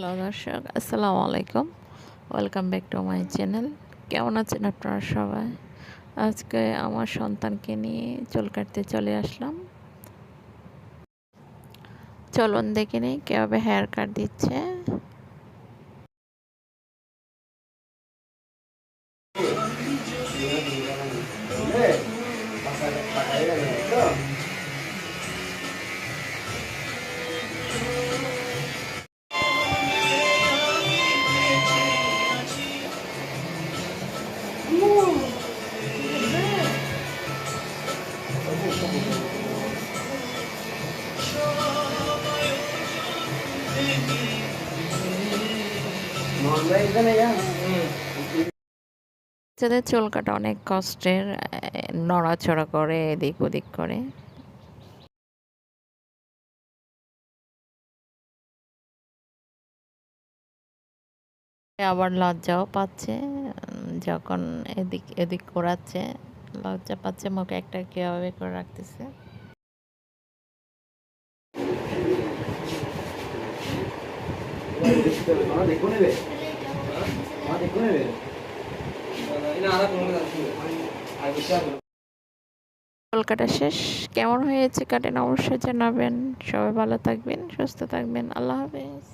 Hello দর্শক, আসসালামু আলাইকুম। Welcome back to my channel কেমন আছেন আপনারা সবাই? আজকে আমার সন্তানকে নিয়ে চুল কাটতে চলে আসলাম। চলুন দেখে নিই কীভাবে হেয়ার কাট দিচ্ছে। বাচ্চাদের চুল কাটা অনেক কষ্টের নড়াচড়া করে, এদিক ওদিক করে। আবার লজ্জাও পাচ্ছে যখন এদিক এদিক করাচ্ছে লজ্জা পাচ্ছে, মুখে একটা কীভাবে করে রাখতেছে। চুল কাটা শেষ। কেমন হয়েছে কাটেন? অবশ্যই জানাবেন। সবাই ভালো থাকবেন, সুস্থ থাকবেন। আল্লাহ হাফেজ।